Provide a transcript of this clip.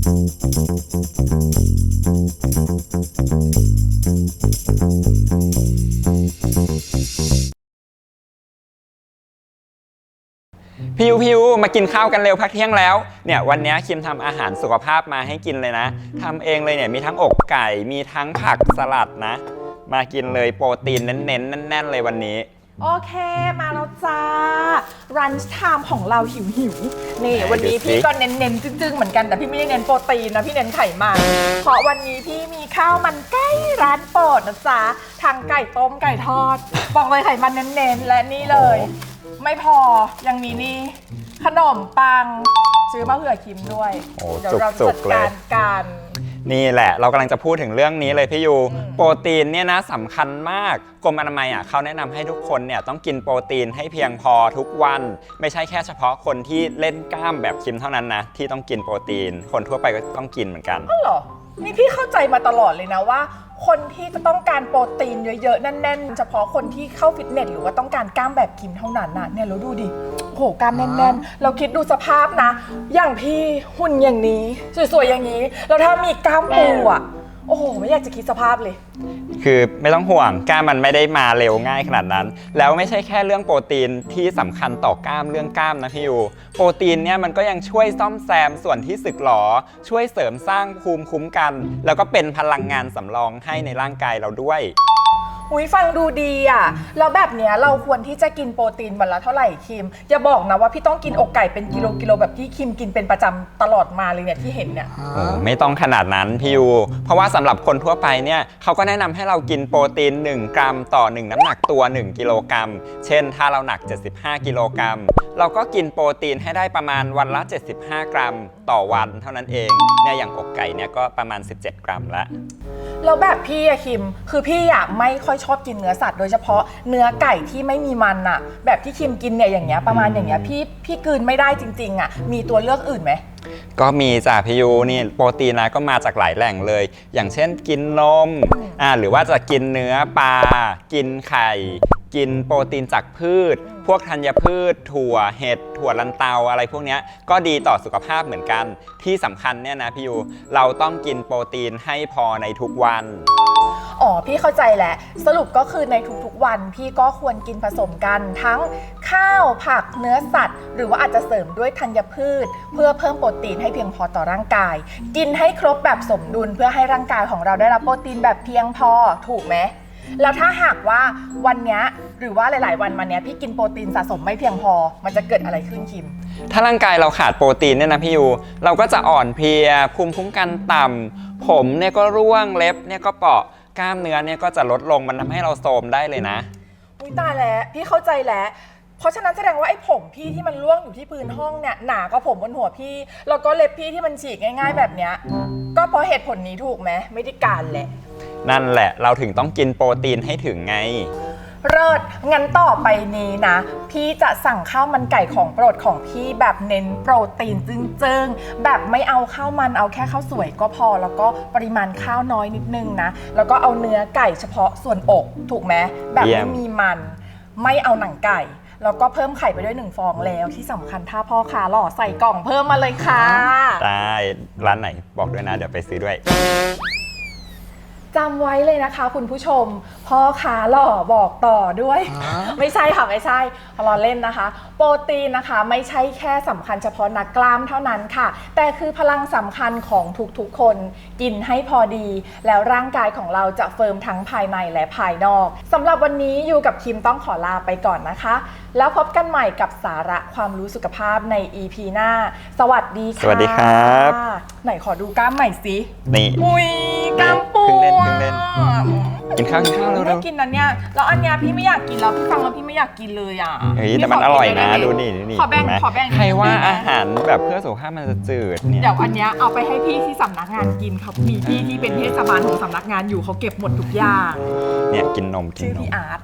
พิวพิวมากินข้าวกันเร็วพักเที่ยงแล้วเนี่ยวันนี้คิมทำอาหารสุขภาพมาให้กินเลยนะทำเองเลยเนี่ยมีทั้งอกไก่มีทั้งผักสลัดนะ มากินเลยโปรตีนเน้นๆแน่นๆเลยวันนี้ โอเคมาแล้วจ้า รันช์ไทม์ของเราหิวหิวๆนี่ไหนวันนี้ดูสิพี่ก็เน้นๆจึ้งๆเหมือนกันแต่พี่ไม่ได้เน้นโปรตีนนะ พี่เน้นไขมันเพราะวันนี้พี่มีข้าวมันไก่ร้านโปรดนะจ๊ะทางไก่ต้มไก่ทอด บอกเลยไขมันเน้นๆและนี่เลย ไม่พอยังมีนี่ ขนมปัง ซื้อมาเผื่อคิมด้วย โอ้เดี๋ยวเราจะจุจักดๆเลย การกัน นี่แหละเรากำลังจะพูดถึงเรื่องนี้เลยพี่ยูอืมโปรตีนเนี่ยนะสำคัญมากกรมอนามัยอะเขาแนะนำให้ทุกคนเนี่ยต้องกินโปรตีนให้เพียงพอทุกวัน ไม่ใช่แค่เฉพาะคนที่เล่นกล้ามแบบคิมเท่านั้นนะที่ต้องกินโปรตีน คนทั่วไปก็ต้องกินเหมือนกัน ก็เหรอ นี่พี่เข้าใจมาตลอดเลยนะว่า คนที่จะต้องการโปรตีนเยอะๆแน่นๆ เฉพาะคนที่เข้าฟิตเนสหรือว่าต้องการกล้ามแบบคิมเท่านั้นนะเนี่ยเราดูดิโหกล้ามแน่นๆ เราคิดดูสภาพนะ อย่างพี่หุ่นอย่างนี้ สวยๆอย่างนี้ แล้วถ้ามีกล้ามปูอะ โอ้โห ไม่อยากจะคิดสภาพเลย คือไม่ต้องห่วงกล้ามมันไม่ได้มาเร็วง่ายขนาดนั้น แล้วไม่ใช่แค่เรื่องโปรตีนที่สำคัญต่อกล้ามเรื่องกล้ามนะพี่ยูโปรตีนเนี่ยมันก็ยังช่วยซ่อมแซมส่วนที่สึกหรอ ช่วยเสริมสร้างภูมิคุ้มกัน แล้วก็เป็นพลังงานสำรองให้ในร่างกายเราด้วย อุ้ยฟังดูดีอะ แล้วแบบเนี้ยเราควรที่จะกินโปรตีนวันละเท่าไหร่คิม อย่าบอกนะว่าพี่ต้องกินอกไก่เป็นกิโลกิโลแบบที่คิมกินเป็นประจำตลอดมาเลยเนี่ยที่เห็นเนี่ย โอ้ไม่ต้องขนาดนั้นพี่ยูเพราะว่าสำหรับคนทั่วไปเนี่ยเขาก็แนะนำให้เรากินโปรตีน 1 กรัมต่อ 1 น้ำหนักตัว 1 กิโลกรัม เช่น ถ้าเราหนัก 75 กิโลกรัม เราก็กินโปรตีนให้ได้ประมาณวันละ 75 กรัม ต่อวันเท่านั้นเองเนี่ยอย่างอกไก่เนี่ยก็ประมาณ 17 กรัมละ แล้วแบบพี่อะคิม คือพี่อะไม่ค่อยชอบกินเนื้อสัตว์โดยเฉพาะเนื้อไก่ที่ไม่มีมันอะแบบที่คิมกินเนี่ยอย่างเงี้ยประมาณอย่างเงี้ยพี่พี่กลืนไม่ได้จริง ๆอะมีตัวเลือกอื่นไหม ก็มีจ้ะพี่ยูนี่โปรตีนนะก็มาจากหลายแหล่งเลย อย่างเช่นกินนมอ่าหรือว่าจะกินเนื้อปลากินไข่ กินโปรตีนจากพืช พวกธัญพืช ถั่วเห็ดถั่วลันเตาอะไรพวกนี้ก็ดีต่อสุขภาพเหมือนกัน ที่สำคัญเนี่ยนะพี่ยูเราต้องกินโปรตีนให้พอในทุกวันอ๋อพี่เข้าใจแหละสรุปก็คือในทุกๆวันพี่ก็ควรกินผสมกันทั้งข้าวผักเนื้อสัตว์ หรือว่าอาจจะเสริมด้วยธัญพืช เพื่อเพิ่มโปรตีนให้เพียงพอต่อร่างกาย กินให้ครบแบบสมดุลเพื่อให้ร่างกายของเราได้รับโปรตีนแบบเพียงพอถูกไหม แล้วถ้าหากว่าวันเนี้ยหรือว่าหลาย ๆ วันมาเนี้ยพี่กินโปรตีนสะสมไม่เพียงพอ มันจะเกิดอะไรขึ้นคิม ถ้าร่างกายเราขาดโปรตีนเนี่ยนะพี่ยูเราก็จะอ่อนเพลียภูมิคุ้มกันต่ำผมเนี่ยก็ร่วงเล็บเนี่ยก็เปราะกล้ามเนื้อเนี่ยก็จะลดลงมันทำให้เราโทรมได้เลยนะ อุ้ยตายแล้วพี่เข้าใจแล้ว เพราะฉะนั้นแสดงว่าไอ้ผมพี่ที่มันร่วงอยู่ที่พื้นห้องเนี่ยหนากว่าผมบนหัวพี่ แล้วก็เล็บพี่ที่มันฉีกง่าย ๆ แบบเนี้ยก็เพราะเหตุผลนี้ถูกไหมไม่ได้การแหละ นั่นแหละ เราถึงต้องกินโปรตีนให้ถึงไง เลิศงั้นต่อไปนี้นะ พี่จะสั่งข้าวมันไก่ของโปรดของพี่แบบเน้นโปรตีนจึงๆ แบบไม่เอาข้าวมันเอาแค่ข้าวสวยก็พอ แล้วก็ปริมาณข้าวน้อยนิดนึงนะ แล้วก็เอาเนื้อไก่เฉพาะส่วนอก ถูกไหมแบบเยี่ยไม่ม มีมัน ไม่เอาหนังไก่ แล้วก็เพิ่มไข่ไปด้วยหนึ่งฟองแล้วที่สำคัญถ้าพ่อค้าหล่อใส่กล่องเพิ่มมาเลยค่ะ ได้ ร้านไหนบอกด้วยนะ เดี๋ยวไปซื้อด้วย จำไว้เลยนะคะ คุณผู้ชมพ่อค้าหล่อบอกต่อด้วยไม่ใช่ค่ะไม่ใช่รอเล่นนะคะ โปรตีนนะคะไม่ใช่แค่สำคัญเฉพาะนักกล้ามเท่านั้นค่ะ แต่คือพลังสำคัญของทุกๆคน กินให้พอดี แล้วร่างกายของเราจะเฟิร์มทั้งภายในและภายนอกสำหรับวันนี้อยู่กับคิมต้องขอลาไปก่อนนะคะ แล้วพบกันใหม่กับสาระความรู้สุขภาพใน EP หน้า สวัสดีค่ะสวัสดีครับ ไหนขอดูกล้ามใหม่สินี่ อุ้ย กล้ามปูเพิ่งเล่นอะเพิ่งเล่น กินข้าวกินข้าวเร็ไม่วกินนะเนี่ยแล้วอันเนี้ยพี่ไม่อยากกินแล้วพี่ฟังแล้วพี่ไม่อยากกินเลยอะๆเฮ้ยแต่พี่มันขอร่อยกินะได้ไหมดูนี่ดูนี่ขอแบ่งเห็นไหมขอแบ่งใครว่าได้ไหมอาหารแบบเพื่อสุขภาพมันจะจืดเนี่ย เดี๋ยวอันเนี้ยเอาไปให้พี่ที่สำนักงานกินเขามีพี่ที่เป็นเทศบาลของสำนักงานอยู่เขาเก็บหมดทุกอย่างเนี่ยกินนมกินชื่อนม พี่อาร์ต